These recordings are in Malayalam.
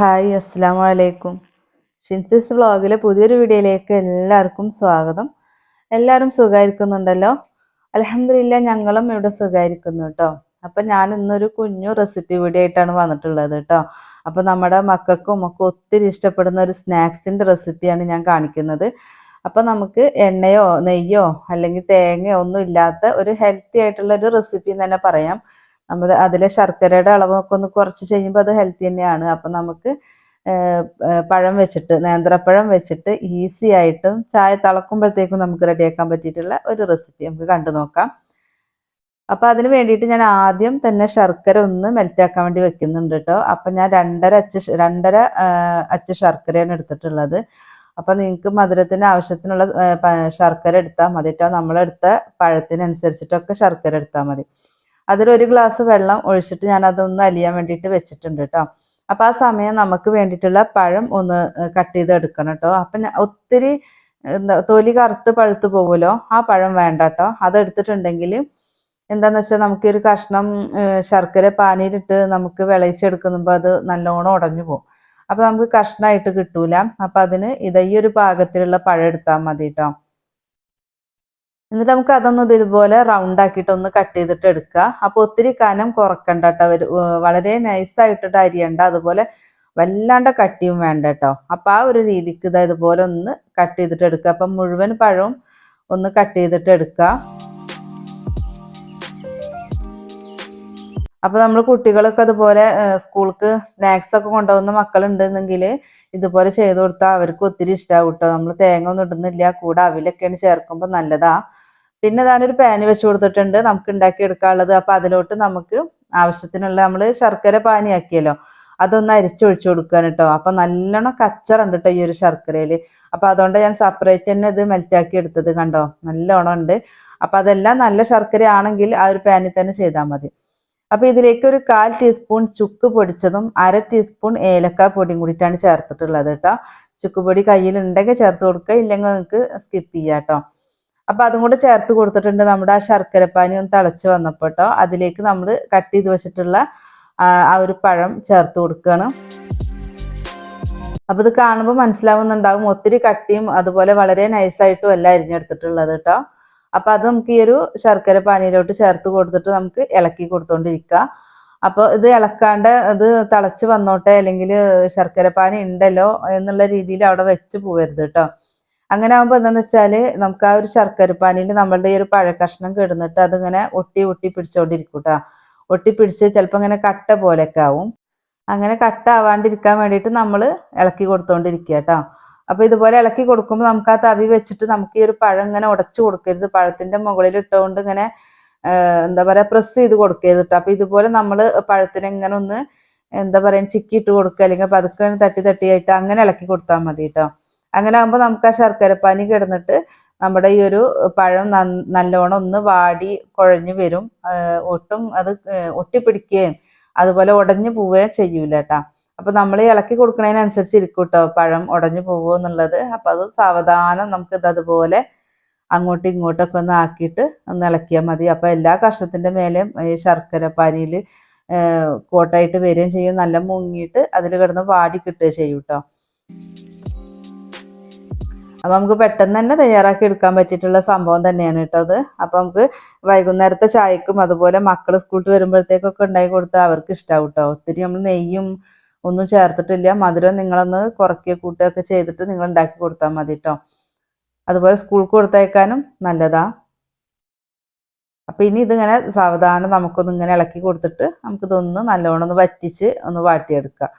ഹായ് അസ്സാം വലൈക്കും ഷിൻസിസ് വ്ളോഗിലെ പുതിയൊരു വീഡിയോയിലേക്ക് എല്ലാവർക്കും സ്വാഗതം. എല്ലാവരും സുഖമായിരിക്കുന്നുണ്ടല്ലോ? അലഹമില്ല ഞങ്ങളും ഇവിടെ സുഖമായിരിക്കുന്നു കേട്ടോ. അപ്പം ഞാൻ ഇന്നൊരു കുഞ്ഞു റെസിപ്പി വീഡിയോ ആയിട്ടാണ് വന്നിട്ടുള്ളത് കേട്ടോ. അപ്പം നമ്മുടെ മക്കൾക്കും ഒക്കെ ഒത്തിരി ഇഷ്ടപ്പെടുന്ന ഒരു സ്നാക്സിന്റെ റെസിപ്പിയാണ് ഞാൻ കാണിക്കുന്നത്. അപ്പം നമുക്ക് എണ്ണയോ നെയ്യോ അല്ലെങ്കിൽ തേങ്ങയോ ഒന്നും ഇല്ലാത്ത ഒരു ഹെൽത്തി ആയിട്ടുള്ള ഒരു റെസിപ്പി എന്ന് തന്നെ പറയാം. നമ്മൾ അതിലെ ശർക്കരയുടെ അളവൊക്കെ ഒന്ന് കുറച്ച് ചെയ്യുമ്പോൾ അത് ഹെൽത്തി തന്നെയാണ്. അപ്പം നമുക്ക് പഴം വെച്ചിട്ട് നേന്ത്രപ്പഴം വെച്ചിട്ട് ഈസി ആയിട്ടും ചായ തിളക്കുമ്പോഴത്തേക്കും നമുക്ക് റെഡിയാക്കാൻ പറ്റിയിട്ടുള്ള ഒരു റെസിപ്പി നമുക്ക് കണ്ടു നോക്കാം. അപ്പം അതിന് വേണ്ടിയിട്ട് ഞാൻ ആദ്യം തന്നെ ശർക്കര ഒന്ന് മെൽറ്റാക്കാൻ വേണ്ടി വെക്കുന്നുണ്ട് കേട്ടോ അപ്പം ഞാൻ രണ്ടര അച്ച് രണ്ടര അച്ച് ശർക്കരയാണ് എടുത്തിട്ടുള്ളത്. അപ്പം നിങ്ങൾക്ക് മധുരത്തിന് ആവശ്യത്തിനുള്ള ശർക്കര എടുത്താൽ മതി കേട്ടോ നമ്മളെടുത്ത പഴത്തിനനുസരിച്ചിട്ടൊക്കെ ശർക്കര എടുത്താൽ മതി. അതിലൊരു ഗ്ലാസ് വെള്ളം ഒഴിച്ചിട്ട് ഞാൻ അതൊന്ന് അലിയാൻ വേണ്ടിയിട്ട് വെച്ചിട്ടുണ്ട് കേട്ടോ അപ്പം ആ സമയം നമുക്ക് വേണ്ടിയിട്ടുള്ള പഴം ഒന്ന് കട്ട് ചെയ്ത് എടുക്കണം കേട്ടോ അപ്പം ഒത്തിരി എന്താ തൊലി കറുത്ത് പഴുത്ത് പോകുമല്ലോ ആ പഴം വേണ്ട കേട്ടോ അതെടുത്തിട്ടുണ്ടെങ്കിൽ എന്താന്ന് വെച്ചാൽ നമുക്ക് ഒരു കഷ്ണം ശർക്കര പാനിയിലിട്ട് നമുക്ക് വിളയിച്ചെടുക്കുമ്പോൾ അത് നല്ലോണം ഉടഞ്ഞു പോകും അപ്പം നമുക്ക് കഷ്ണമായിട്ട് കിട്ടൂല. അപ്പം അതിന് ഒരു പാകത്തിലുള്ള പഴം എടുത്താൽ മതി കേട്ടോ എന്നിട്ട് നമുക്ക് അതൊന്ന് ഇതുപോലെ റൗണ്ട് ആക്കിയിട്ട് ഒന്ന് കട്ട് ചെയ്തിട്ട് എടുക്കുക. അപ്പോൾ ഒത്തിരി കനം കുറക്കണ്ട കേട്ടോ. വളരെ നൈസായിട്ടിട്ട് അരിയണ്ട. അതുപോലെ വല്ലാണ്ട് കട്ടിയും വേണ്ട കേട്ടോ. അപ്പോൾ ആ ഒരു രീതിക്ക് ഇതാ ഇതുപോലെ ഒന്ന് കട്ട് ചെയ്തിട്ട് എടുക്കുക. അപ്പം മുഴുവൻ പഴവും ഒന്ന് കട്ട് ചെയ്തിട്ട് എടുക്കുക. അപ്പോൾ നമ്മൾ കുട്ടികളൊക്കെ അതുപോലെ സ്കൂൾക്ക് സ്നാക്സ് ഒക്കെ കൊണ്ടുപോകുന്ന മക്കളുണ്ടെന്നെങ്കിൽ ഇതുപോലെ ചെയ്ത് കൊടുത്താൽ അവർക്ക് ഒത്തിരി ഇഷ്ടമാവും കേട്ടോ. നമ്മൾ തേങ്ങ ഒന്നും ഇടുന്നില്ല. കൂടെ അവിലൊക്കെയാണ് ചേർക്കുമ്പോൾ നല്ലതാ. പിന്നെ ഞാനൊരു പാന് വെച്ച് കൊടുത്തിട്ടുണ്ട്. നമുക്ക് ഉണ്ടാക്കി എടുക്കാനുള്ളത് അപ്പോൾ അതിലോട്ട് നമുക്ക് ആവശ്യത്തിനുള്ള നമ്മൾ ശർക്കര പാനിയാക്കിയല്ലോ. അതൊന്ന് അരിച്ചൊഴിച്ചു കൊടുക്കുകയാണ് കേട്ടോ. അപ്പം നല്ലോണം കച്ചറുണ്ട് കേട്ടോ ഈ ഒരു ശർക്കരയിൽ അപ്പം അതുകൊണ്ട് ഞാൻ സെപ്പറേറ്റ് തന്നെ ഇത് മെൽറ്റാക്കി എടുത്തത് കണ്ടോ? നല്ലോണം ഉണ്ട്. അപ്പം അതെല്ലാം നല്ല ശർക്കര ആണെങ്കിൽ ആ ഒരു പാനിൽ തന്നെ ചെയ്താൽ മതി. അപ്പം ഇതിലേക്ക് ഒരു കാൽ ടീസ്പൂൺ ചുക്ക് പൊടിച്ചതും അര ടീസ്പൂൺ ഏലക്ക പൊടിയും കൂടിയിട്ടാണ് ചേർത്തിട്ടുള്ളത് കേട്ടോ. ചുക്ക് പൊടി കയ്യിലുണ്ടെങ്കിൽ ചേർത്ത് കൊടുക്കുക. ഇല്ലെങ്കിൽ നിങ്ങൾക്ക് സ്കിപ്പ് ചെയ്യാം കേട്ടോ. അപ്പം അതും കൂടെ ചേർത്ത് കൊടുത്തിട്ടുണ്ട് നമ്മുടെ ആ ശർക്കരപ്പാനി ഒന്ന് തിളച്ച് വന്നപ്പോട്ടോ അതിലേക്ക് നമ്മൾ കട്ട് ചെയ്ത് വെച്ചിട്ടുള്ള ആ ഒരു പഴം ചേർത്ത് കൊടുക്കുകയാണ് അപ്പോൾ ഇത് കാണുമ്പോൾ മനസ്സിലാവുന്നുണ്ടാവും. ഒത്തിരി കട്ടിയും അതുപോലെ വളരെ നൈസായിട്ടും അല്ല അരിഞ്ഞെടുത്തിട്ടുള്ളത് കേട്ടോ അപ്പോൾ അത് നമുക്ക് ഈ ഒരു ശർക്കര പാനിയിലോട്ട് ചേർത്ത് കൊടുത്തിട്ട് നമുക്ക് ഇളക്കി കൊടുത്തോണ്ടിരിക്കുക അപ്പോൾ ഇത് ഇളക്കാണ്ട് ഇത് തിളച്ച് വന്നോട്ടെ അല്ലെങ്കിൽ ശർക്കര പാനി ഉണ്ടല്ലോ എന്നുള്ള രീതിയിൽ അവിടെ വെച്ച് പോവരുത് കേട്ടോ അങ്ങനെ ആകുമ്പോൾ എന്താണെന്ന് വെച്ചാൽ നമുക്ക് ആ ഒരു ശർക്കര പാനിയിൽ നമ്മളുടെ ഈ ഒരു പഴക്കഷ്ണം കിടന്നിട്ട് അതിങ്ങനെ ഒട്ടി ഒട്ടി പിടിച്ചോണ്ടിരിക്കും കേട്ടോ ഒട്ടി പിടിച്ച് ചിലപ്പോൾ ഇങ്ങനെ കട്ട പോലെയൊക്കെ ആവും. അങ്ങനെ കട്ട ആവാണ്ടിരിക്കാൻ വേണ്ടിയിട്ട് നമ്മൾ ഇളക്കി കൊടുത്തോണ്ടിരിക്കുക കേട്ടോ അപ്പോൾ ഇതുപോലെ ഇളക്കി കൊടുക്കുമ്പോൾ നമുക്ക് ആ തവി വെച്ചിട്ട് നമുക്ക് ഈ ഒരു പഴം ഇങ്ങനെ ഉടച്ചു കൊടുക്കരുത്. പഴത്തിന്റെ മുകളിൽ ഇട്ടുകൊണ്ട് ഇങ്ങനെ എന്താ പറയാ പ്രസ് ചെയ്ത് കൊടുക്കരുത് കേട്ടോ അപ്പോൾ ഇതുപോലെ നമ്മൾ പഴത്തിനെ ഇങ്ങനെ ഒന്ന് എന്താ പറയാ ചിക്കിയിട്ട് കൊടുക്കുക. അല്ലെങ്കിൽ പതുക്കെ തട്ടി തട്ടിയായിട്ട് അങ്ങനെ ഇളക്കി കൊടുത്താൽ മതി കേട്ടോ അങ്ങനെ ആകുമ്പോൾ നമുക്ക് ആ ശർക്കരപ്പാനി കിടന്നിട്ട് നമ്മുടെ ഈ ഒരു പഴം നല്ലോണം ഒന്ന് വാടി കുഴഞ്ഞു വരും. ഒട്ടും അത് ഒട്ടിപ്പിടിക്കുകയും അതുപോലെ ഉടഞ്ഞു പോവുകയും ചെയ്യൂല കേട്ടാ. അപ്പൊ നമ്മൾ ഇളക്കി കൊടുക്കുന്നതിനനുസരിച്ച് ഇരിക്കും കേട്ടോ പഴം ഉടഞ്ഞു പോകുമോ എന്നുള്ളത്. അപ്പൊ അത് സാവധാനം നമുക്ക് ഇത് അതുപോലെ അങ്ങോട്ടും ഇങ്ങോട്ടൊക്കെ ഒന്ന് ആക്കിയിട്ട് ഒന്ന് ഇളക്കിയാൽ മതി. അപ്പൊ എല്ലാ കഷ്ണത്തിന്റെ മേലെയും ഈ ശർക്കര പാനിയിൽ കോട്ടായിട്ട് വരികയും ചെയ്യും. നല്ല മുങ്ങിയിട്ട് അതിൽ കിടന്ന് വാടി കിട്ടുകയും ചെയ്യും കേട്ടോ അപ്പൊ നമുക്ക് പെട്ടെന്ന് തന്നെ തയ്യാറാക്കി എടുക്കാൻ പറ്റിയിട്ടുള്ള സംഭവം തന്നെയാണ് കേട്ടോ അത്. അപ്പം നമുക്ക് വൈകുന്നേരത്തെ ചായക്കും അതുപോലെ മക്കൾ സ്കൂളിൽ വരുമ്പോഴത്തേക്കൊക്കെ ഉണ്ടാക്കി കൊടുത്താൽ അവർക്ക് ഇഷ്ടമാവും കേട്ടോ. ഒത്തിരി നമ്മൾ നെയ്യും ഒന്നും ചേർത്തിട്ടില്ല. മധുരം നിങ്ങളൊന്ന് കുറയ്ക്കുക കൂട്ടുകയൊക്കെ ചെയ്തിട്ട് നിങ്ങൾ ഉണ്ടാക്കി കൊടുത്താൽ മതി കേട്ടോ. അതുപോലെ സ്കൂൾക്ക് കൊടുത്തയക്കാനും നല്ലതാ. അപ്പം ഇനി ഇതിങ്ങനെ സാവധാനം നമുക്കൊന്ന് ഇങ്ങനെ ഇളക്കി കൊടുത്തിട്ട് നമുക്കിതൊന്ന് നല്ലോണം ഒന്ന് വറ്റിച്ച് ഒന്ന് വാട്ടിയെടുക്കാം.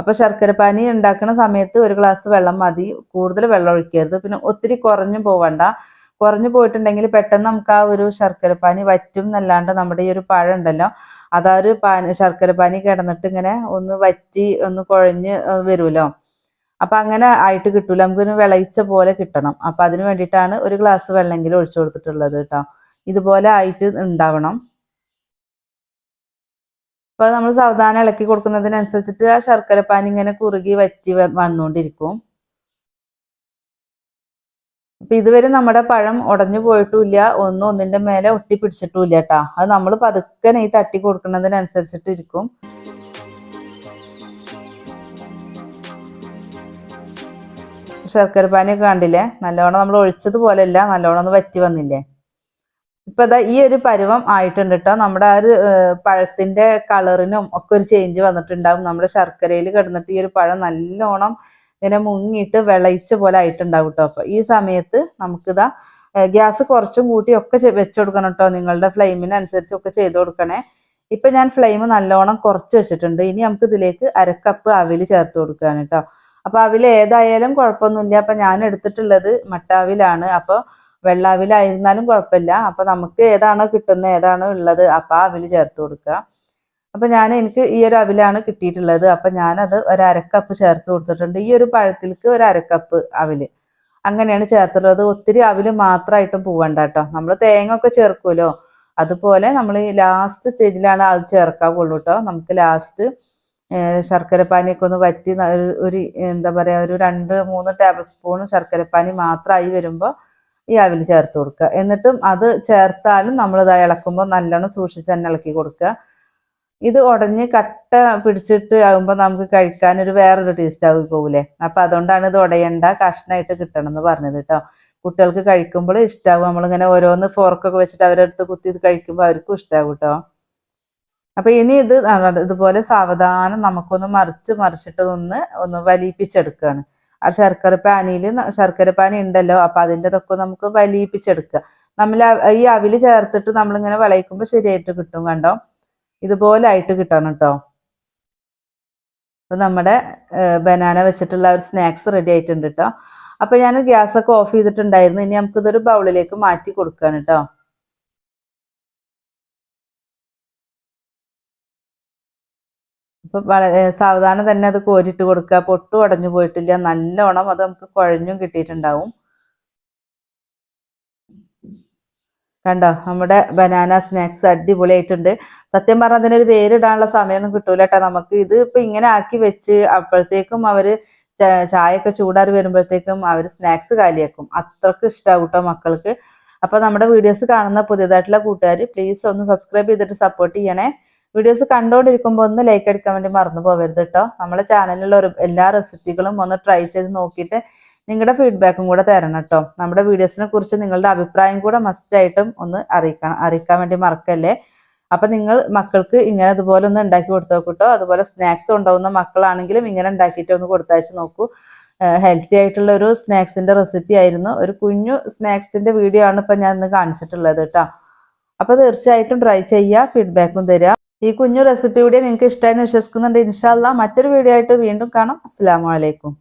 അപ്പൊ ശർക്കരപ്പാനി ഉണ്ടാക്കുന്ന സമയത്ത് ഒരു ഗ്ലാസ് വെള്ളം മതി. കൂടുതൽ വെള്ളം ഒഴിക്കരുത്. പിന്നെ ഒത്തിരി കുറഞ്ഞു പോവണ്ട. കുറഞ്ഞു പോയിട്ടുണ്ടെങ്കിൽ പെട്ടെന്ന് നമുക്ക് ആ ഒരു ശർക്കരപ്പാനി വറ്റും എന്നല്ലാണ്ട് നമ്മുടെ ഈ ഒരു പഴം ഉണ്ടല്ലോ അതാ ഒരു പാനി ശർക്കരപ്പാനി കിടന്നിട്ട് ഇങ്ങനെ ഒന്ന് വറ്റി ഒന്ന് കുഴഞ്ഞ് വരുമല്ലോ. അപ്പൊ അങ്ങനെ ആയിട്ട് കിട്ടൂല. നമുക്കൊരു വിളയിച്ച പോലെ കിട്ടണം. അപ്പൊ അതിന് വേണ്ടിയിട്ടാണ് ഒരു ഗ്ലാസ് വെള്ളമെങ്കിലും ഒഴിച്ചു കൊടുത്തിട്ടുള്ളത് കേട്ടോ. ഇതുപോലെ ആയിട്ട് ഉണ്ടാവണം. അപ്പോൾ നമ്മൾ സാവധാനം ഇളക്കി കൊടുക്കുന്നതിനനുസരിച്ചിട്ട് ആ ശർക്കര പാൻ ഇങ്ങനെ കുറുകി വറ്റി വന്നുകൊണ്ടിരിക്കും അപ്പൊ ഇതുവരെ നമ്മുടെ പഴം ഉടഞ്ഞു പോയിട്ടുമില്ല. ഒന്നും ഒന്നിന്റെ മേലെ ഒട്ടി പിടിച്ചിട്ടുമില്ല കേട്ടാ. അത് നമ്മൾ പതുക്കനെ ഈ തട്ടി കൊടുക്കുന്നതിനനുസരിച്ചിട്ട് ഇരിക്കും. ശർക്കര പാനിയൊക്കെ കണ്ടില്ലേ? നല്ലോണം നമ്മൾ ഒഴിച്ചതുപോലെയല്ല നല്ലോണം ഒന്ന് വറ്റി വന്നില്ലേ? ഇപ്പൊ ഇതാ ഈ ഒരു പരുവം ആയിട്ടുണ്ട് കേട്ടോ നമ്മുടെ ആ ഒരു പഴത്തിന്റെ കളറിനും ഒക്കെ ഒരു ചേഞ്ച് വന്നിട്ടുണ്ടാവും. നമ്മുടെ ശർക്കരയിൽ കിടന്നിട്ട് ഈ ഒരു പഴം നല്ലോണം ഇങ്ങനെ മുങ്ങിയിട്ട് വിളയിച്ച പോലെ ആയിട്ടുണ്ടാവും കേട്ടോ അപ്പൊ ഈ സമയത്ത് നമുക്കിതാ ഗ്യാസ് കുറച്ചും കൂട്ടി ഒക്കെ വെച്ചു കൊടുക്കണം കേട്ടോ നിങ്ങളുടെ ഫ്ലെയിമിനനുസരിച്ച് ഒക്കെ ചെയ്ത് കൊടുക്കണേ. ഇപ്പൊ ഞാൻ ഫ്ലെയിം നല്ലോണം കുറച്ച് വെച്ചിട്ടുണ്ട്. ഇനി നമുക്ക് ഇതിലേക്ക് അരക്കപ്പ് അവിൽ ചേർത്ത് കൊടുക്കുകയാണ് കേട്ടോ അപ്പൊ അവിൽ ഏതായാലും കുഴപ്പമൊന്നുമില്ല. അപ്പൊ ഞാൻ എടുത്തിട്ടുള്ളത് മട്ടാവിലാണ്. അപ്പൊ വെള്ളാവിലായിരുന്നാലും കുഴപ്പമില്ല. അപ്പൊ നമുക്ക് ഏതാണോ കിട്ടുന്നത് ഏതാണോ ഉള്ളത് അപ്പൊ ആ അവിൽ ചേർത്ത് കൊടുക്കുക. അപ്പൊ ഞാൻ എനിക്ക് ഈ ഒരു അവിലാണ് കിട്ടിയിട്ടുള്ളത്. അപ്പൊ ഞാനത് ഒരു അരക്കപ്പ് ചേർത്ത് കൊടുത്തിട്ടുണ്ട്. ഈ ഒരു പഴത്തിലേക്ക് ഒരു അരക്കപ്പ് അവിൽ. അങ്ങനെയാണ് ചേർത്തിട്ടുള്ളത്. ഒത്തിരി അവിൽ മാത്രമായിട്ടും പോവണ്ട കേട്ടോ. നമ്മൾ തേങ്ങ ഒക്കെ ചേർക്കുമല്ലോ. അതുപോലെ നമ്മൾ ലാസ്റ്റ് സ്റ്റേജിലാണ് അത് ചേർക്കാവുള്ളൂ കേട്ടോ. നമുക്ക് ലാസ്റ്റ് ശർക്കരപ്പാനിയൊക്കെ ഒന്ന് വറ്റി ഒരു- ഒരു എന്താ പറയാ ഒരു രണ്ട് മൂന്ന് ടേബിൾ സ്പൂൺ ശർക്കരപ്പാനി മാത്രമായി വരുമ്പോൾ ഈ അവിൽ ചേർത്ത് കൊടുക്കുക. എന്നിട്ടും അത് ചേർത്താലും നമ്മൾ ഇത് ഇളക്കുമ്പോൾ നല്ലോണം സൂക്ഷിച്ച് തന്നെ ഇളക്കി കൊടുക്കുക. ഇത് ഉടഞ്ഞ് കട്ട പിടിച്ചിട്ട് ആകുമ്പോൾ നമുക്ക് കഴിക്കാൻ ഒരു വേറൊരു ടേസ്റ്റ് ആയി പോകില്ലേ അപ്പം അതുകൊണ്ടാണ് ഇത് ഉടയണ്ട കഷ്ണമായിട്ട് കിട്ടണം എന്ന് പറഞ്ഞത് കേട്ടോ. കുട്ടികൾക്ക് കഴിക്കുമ്പോൾ ഇഷ്ടാവും. നമ്മളിങ്ങനെ ഓരോന്ന് ഫോർക്കൊക്കെ വെച്ചിട്ട് അവരെടുത്ത് കുത്തി കഴിക്കുമ്പോൾ അവർക്കും ഇഷ്ടാവും കേട്ടോ. അപ്പം ഇനി ഇത് ഇതുപോലെ സാവധാനം നമുക്കൊന്ന് മറിച്ച് മറിച്ചിട്ട് ഒന്ന് ഒന്ന് വലിയിപ്പിച്ചെടുക്കുകയാണ്. ആ ശർക്കര പാനിയിൽ ശർക്കര പാനി ഉണ്ടല്ലോ അപ്പൊ അതിന്റെ തൊക്കെ നമുക്ക് വലിയിപ്പിച്ചെടുക്കുക നമ്മൾ ഈ അവിൽ ചേർത്തിട്ട് നമ്മളിങ്ങനെ വിളയിക്കുമ്പോൾ ശരിയായിട്ട് കിട്ടും കണ്ടോ? ഇതുപോലെ ആയിട്ട് കിട്ടണം കേട്ടോ അപ്പൊ നമ്മുടെ ബനാന വെച്ചിട്ടുള്ള ഒരു സ്നാക്സ് റെഡി ആയിട്ടുണ്ട് കേട്ടോ അപ്പൊ ഞാൻ ഗ്യാസ് ഒക്കെ ഓഫ് ചെയ്തിട്ടുണ്ടായിരുന്നു. ഇനി നമുക്കിതൊരു ബൗളിലേക്ക് മാറ്റി കൊടുക്കാണ് കേട്ടോ അപ്പൊ വളരെ സാവധാനം തന്നെ അത് കോരിട്ട് കൊടുക്കുക. പൊട്ടും ഉടഞ്ഞു പോയിട്ടില്ല. നല്ലോണം അത് നമുക്ക് കുഴഞ്ഞും കിട്ടിയിട്ടുണ്ടാവും. കണ്ടോ? നമ്മുടെ ബനാന സ്നാക്സ് അടിപൊളിയായിട്ടുണ്ട്. സത്യം പറഞ്ഞാൽ അതിനൊരു പേരിടാനുള്ള സമയമൊന്നും കിട്ടൂല കേട്ടോ. നമുക്ക് ഇത് ഇപ്പൊ ഇങ്ങനെ ആക്കി വെച്ച് അപ്പോഴത്തേക്കും അവർ ചാ- ചായയൊക്കെ ചൂടാറി വരുമ്പോഴത്തേക്കും അവർ സ്നാക്സ് കാലിയാക്കും. അത്രയ്ക്ക് ഇഷ്ടാവും കേട്ടോ മക്കൾക്ക്. അപ്പൊ നമ്മുടെ വീഡിയോസ് കാണുന്ന പുതിയതായിട്ടുള്ള കൂട്ടുകാർ പ്ലീസ് ഒന്ന് സബ്സ്ക്രൈബ് ചെയ്തിട്ട് സപ്പോർട്ട് ചെയ്യണേ. വീഡിയോസ് കണ്ടുകൊണ്ടിരിക്കുമ്പോൾ ഒന്ന് ലൈക്ക് അടിക്കാൻ വേണ്ടി മറന്നു പോകരുത് കേട്ടോ നമ്മുടെ ചാനലിലുള്ള ഒരു എല്ലാ റെസിപ്പികളും ഒന്ന് ട്രൈ ചെയ്ത് നോക്കിയിട്ട് നിങ്ങളുടെ ഫീഡ്ബാക്കും കൂടെ തരണം കേട്ടോ നമ്മുടെ വീഡിയോസിനെ കുറിച്ച് നിങ്ങളുടെ അഭിപ്രായം കൂടെ മസ്റ്റ് ആയിട്ടും ഒന്ന് അറിയിക്കണം അറിയിക്കാൻ വേണ്ടി മറക്കല്ലേ? അപ്പൊ നിങ്ങൾ മക്കൾക്ക് ഇങ്ങനെ ഇതുപോലെ ഒന്ന് ഉണ്ടാക്കി കൊടുത്തു നോക്കൂട്ടോ അതുപോലെ സ്നാക്സ് കൊണ്ടുപോകുന്ന മക്കളാണെങ്കിലും ഇങ്ങനെ ഉണ്ടാക്കിയിട്ട് ഒന്ന് കൊടുത്തയച്ച് നോക്കൂ. ഹെൽത്തി ആയിട്ടുള്ള ഒരു സ്നാക്സിന്റെ റെസിപ്പി ആയിരുന്നു. ഒരു കുഞ്ഞു സ്നാക്സിന്റെ വീഡിയോ ആണ് ഇപ്പൊ ഞാൻ ഇന്ന് കാണിച്ചിട്ടുള്ളത് കേട്ടോ അപ്പൊ തീർച്ചയായിട്ടും ട്രൈ ചെയ്യുക ഫീഡ്ബാക്കും തരിക ഈ കുഞ്ഞു റെസിപ്പി കൂടി നിങ്ങൾക്ക് ഇഷ്ടമായി വിശ്വസിക്കുന്നുണ്ട്. ഇൻഷാല്ല മറ്റൊരു വീഡിയോ ആയിട്ട് വീണ്ടും കാണാം. അസ്സാം വലൈക്കും